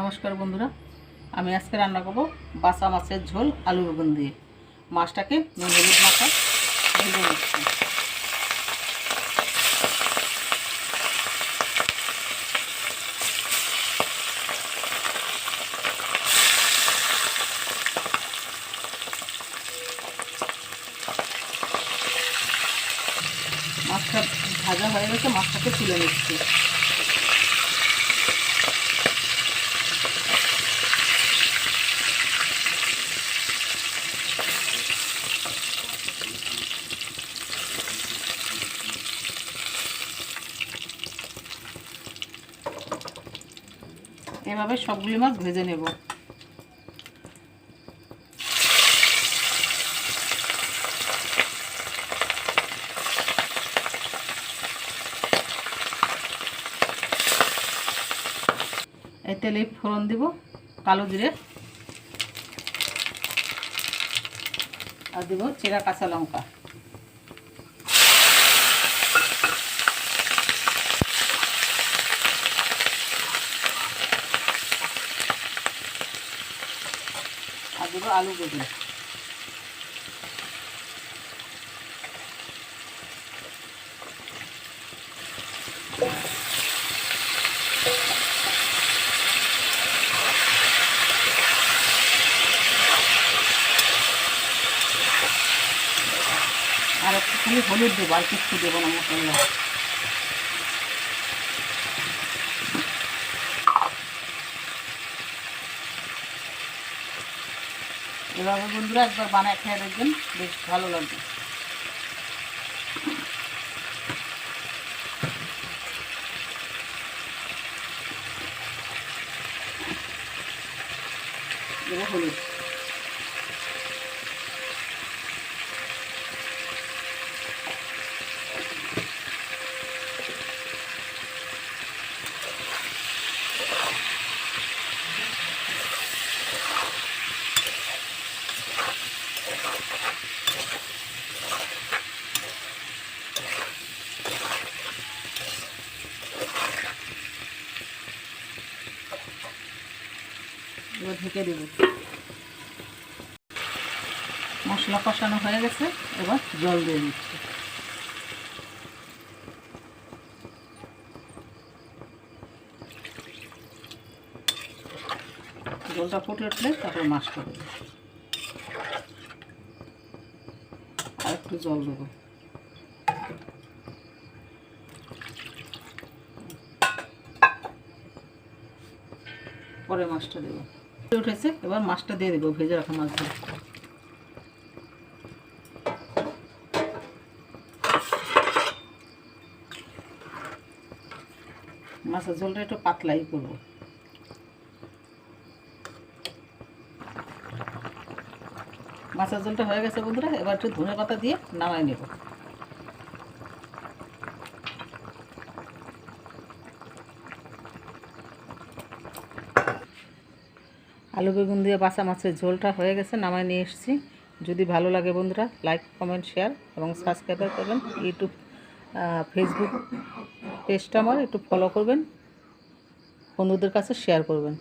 নমস্কার বন্ধুরা, আমি আজকে রান্না করব বাসা মাছের ঝোল আলু বেগুন দিয়ে। মাছটাকে হলুদ ভেজে নিচ্ছি। মাছটা ভাজা হয়ে গেছে, মাছটাকে তুলে নিচ্ছি। এভাবে সবগুলি মাছ ভেজে নেব। তেলে ফোড়ন দিব, কালো জিরে। আর দিব চেরা কাঁচা লঙ্কা। দেবো আলু বেগুন আর একটুখানি হলুদ দেবো আর কিছু দেবো না মশলা এভাবে বন্ধুরা একবার বানায় খেয়ে দেখবেন বেশ ভালো লাগবে। হলুদ। এবার ঢেকে মশলা কষানো হয়ে গেছে, এবার জল দিয়ে দিচ্ছি। জলটা ফুটে উঠলে তারপর মাছটা দেবো। আর একটু জল দেবো। পরে মাছটা দেবো। উঠেছে, এবার মাছটা দিয়ে দেবো, ভেজে রাখা মাছের ঝোলটা একটু পাতলাই করব। মাছের ঝোলটা হয়ে গেছে বন্ধুরা, এবার একটু ধনে পাতা দিয়ে নামাই নেব। আলু বেগুন দিয়ে বাসা মাছের ঝোলটা হয়ে গেছে, নামায় নিয়ে এসেছি। যদি ভালো লাগে বন্ধুরা লাইক কমেন্ট শেয়ার এবং সাবস্ক্রাইব করবেন। ইউটিউব ফেসবুক পেজটা আমার, একটু ফলো করবেন। বন্ধুদের কাছে শেয়ার করবেন।